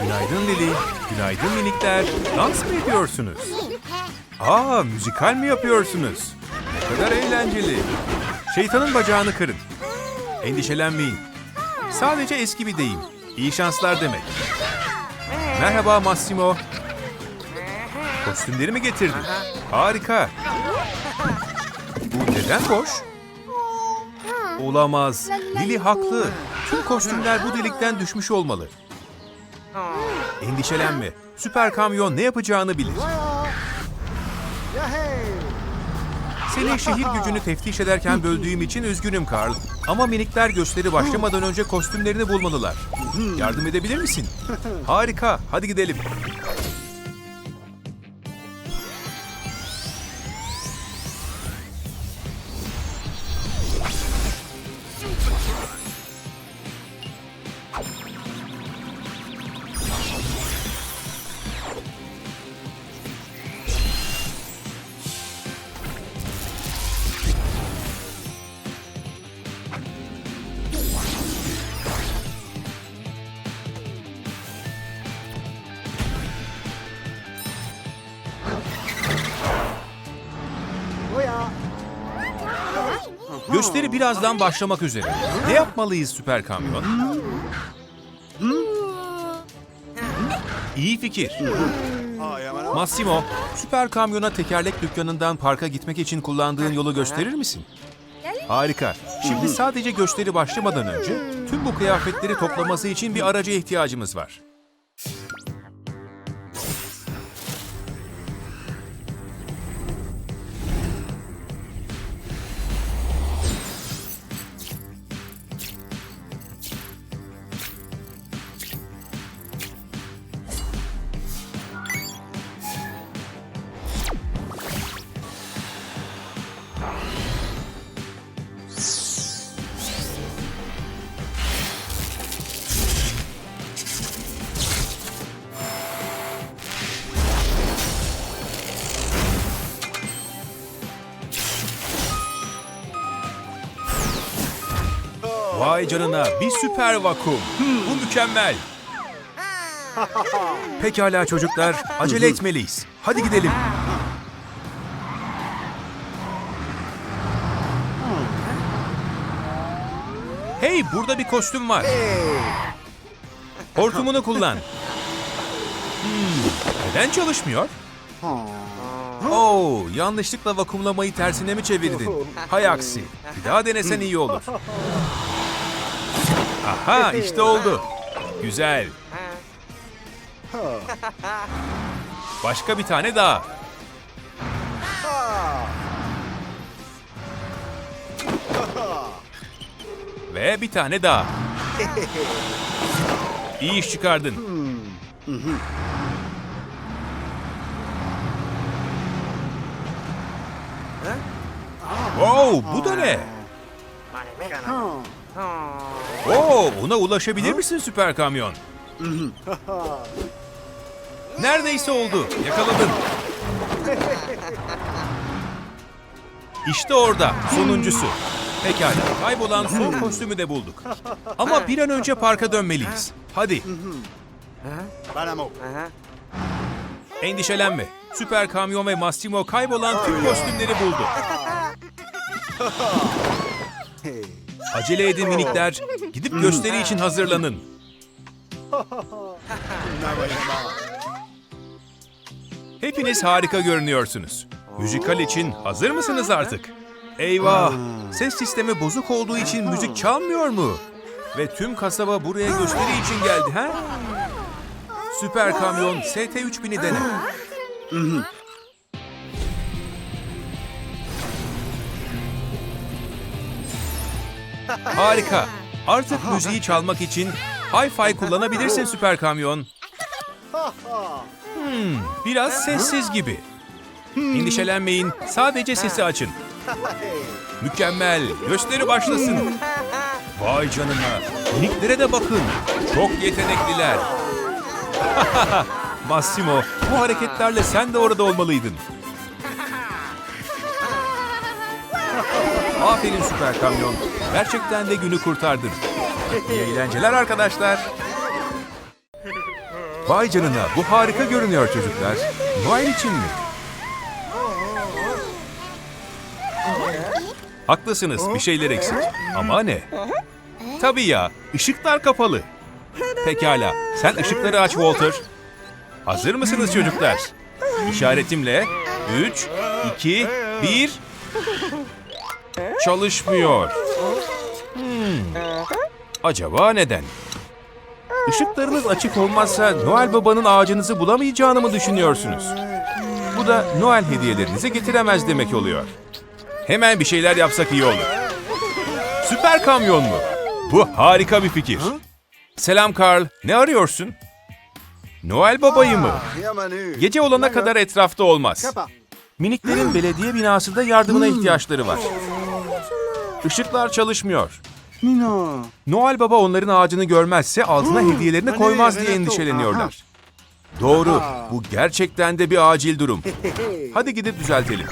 Günaydın Lili. Günaydın minikler. Dans mı ediyorsunuz? Aa, müzikal mi yapıyorsunuz? Ne kadar eğlenceli. Şeytanın bacağını kırın. Endişelenmeyin. Sadece eski bir deyim. İyi şanslar demek. Merhaba Massimo. Kostümleri mi getirdin? Harika. Bu neden boş? Olamaz. Lili haklı. Tüm kostümler bu delikten düşmüş olmalı. Endişelenme. Süper kamyon ne yapacağını bilir. Seni şehir gücünü teftiş ederken böldüğüm için üzgünüm Karl. Ama minikler gösteri başlamadan önce kostümlerini bulmalılar. Yardım edebilir misin? Harika. Hadi gidelim. Gösteri birazdan başlamak üzere. Ne yapmalıyız süper kamyon? İyi fikir. Massimo, süper kamyona tekerlek dükkanından parka gitmek için kullandığın yolu gösterir misin? Harika. Şimdi sadece gösteri başlamadan önce tüm bu kıyafetleri toplaması için bir araca ihtiyacımız var. Vay canına bir süper vakum. Bu mükemmel. Pekala çocuklar, acele etmeliyiz. Hadi gidelim. Hey, burada bir kostüm var. Hortumunu kullan. Hmm, neden çalışmıyor? Oo, yanlışlıkla vakumlamayı tersine mi çevirdin? Hay aksi. Bir daha denesen iyi olur. Aha, işte oldu. Güzel. Başka bir tane daha. Ve bir tane daha. İyi iş çıkardın. Wow, bu da ne? Oo, ona ulaşabilir misin süper kamyon? Neredeyse oldu. Yakaladın. İşte orada sonuncusu. Pekala, kaybolan son kostümü de bulduk. Ama bir an önce parka dönmeliyiz. Hadi, endişelenme. Süper kamyon ve Massimo kaybolan tüm kostümleri buldu. Acele edin minikler. Gidip gösteri için hazırlanın. Hepiniz harika görünüyorsunuz. Müzikal için hazır mısınız artık? Eyvah! Ses sistemi bozuk olduğu için müzik çalmıyor mu? Ve tüm kasaba buraya gösteri için geldi ha? Süper kamyon ST3000'i dene. Harika. Artık müziği çalmak için Hi-Fi kullanabilirsin süper kamyon. Hmm, biraz sessiz gibi. Endişelenmeyin, sadece sesi açın. Mükemmel, gösteri başlasın. Vay canına, miniklere de bakın. Çok yetenekliler. Massimo, bu hareketlerle sen de orada olmalıydın. Aferin süper kamyon. Gerçekten de günü kurtardın. İyi eğlenceler arkadaşlar. Vay canına bu harika görünüyor çocuklar. Noel için mi? Haklısınız bir şeyler eksik. Ama ne? Tabii ya ışıklar kapalı. Pekala sen ışıkları aç Walter. Hazır mısınız çocuklar? İşaretimle 3, 2, 1... Çalışmıyor. Hmm. Acaba neden? Işıklarınız açık olmazsa Noel Baba'nın ağacınızı bulamayacağını mı düşünüyorsunuz? Bu da Noel hediyelerinizi getiremez demek oluyor. Hemen bir şeyler yapsak iyi olur. Süper kamyon mu? Bu harika bir fikir. Selam Carl, ne arıyorsun? Noel Baba'yı mı? Manu. Gece olana kadar etrafta olmaz. Miniklerin belediye binasında yardımına ihtiyaçları var. Işıklar çalışmıyor. Nino. Noel Baba onların ağacını görmezse altına hediyelerini koymaz diye endişeleniyorlar. Doğru, bu gerçekten de bir acil durum. Hadi gidip düzeltelim.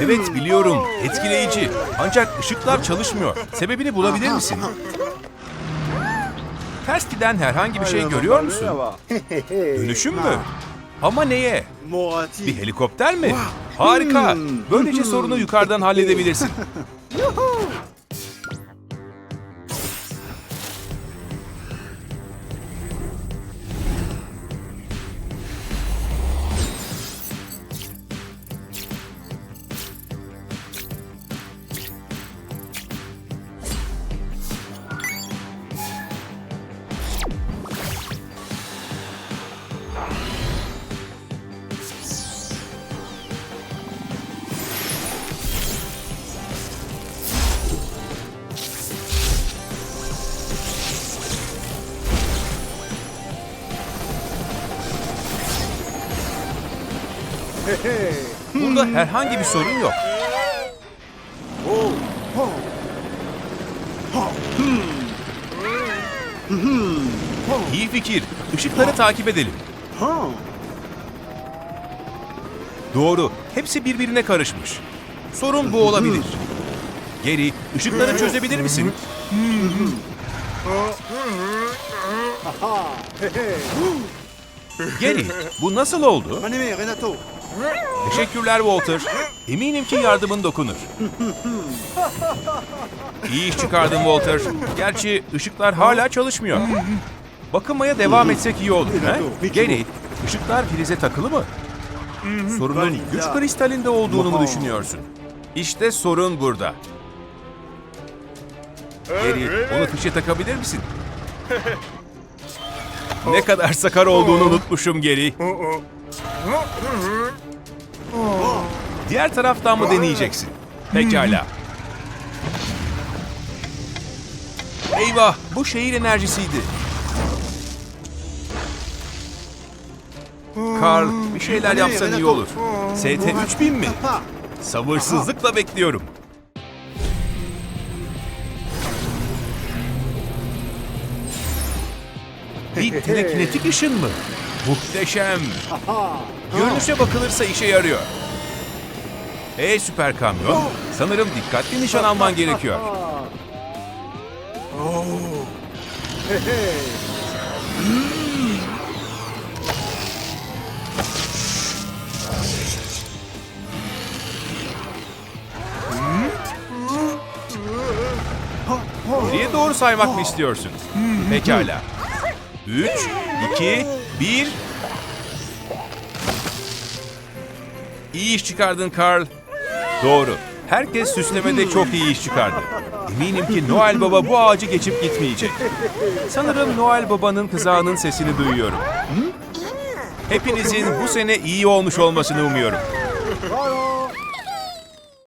Evet biliyorum, etkileyici. Ancak ışıklar çalışmıyor. Sebebini bulabilir misin? Ters giden herhangi bir şey görüyor musun? Dönüşüm mü? Ama neye? Bir helikopter mi? Harika. Böylece sorunu yukarıdan halledebilirsin. Burada herhangi bir sorun yok. İyi fikir. Işıkları takip edelim. Doğru. Hepsi birbirine karışmış. Sorun bu olabilir. Geri, ışıkları çözebilir misin? Geri, bu nasıl oldu? Teşekkürler Walter. Eminim ki yardımın dokunur. İyi iş çıkardın Walter. Gerçi ışıklar hala çalışmıyor. Bakınmaya devam etsek iyi olur. He? Geri, ışıklar prize takılı mı? Sorunun güç kristalinde olduğunu mu düşünüyorsun? İşte sorun burada. Geri, onu fişe takabilir misin? Ne kadar sakar olduğunu unutmuşum Geri. Diğer taraftan mı deneyeceksin? Pekala. Eyvah, bu şehir enerjisiydi. Carl, bir şeyler yapsan iyi olur. ST 3000 mi? Sabırsızlıkla bekliyorum. Bir telekinetik ışın mı? Muhteşem. Görünüşe bakılırsa işe yarıyor. Hey süper kamyon, sanırım dikkatli nişan alman gerekiyor. Geriye doğru saymak mı istiyorsun? Pekala. 3, 2, 1... İyi iş çıkardın Carl. Doğru. Herkes süslemede çok iyi iş çıkardı. Eminim ki Noel Baba bu ağacı geçip gitmeyecek. Sanırım Noel Baba'nın kızağının sesini duyuyorum. Hepinizin bu sene iyi olmuş olmasını umuyorum.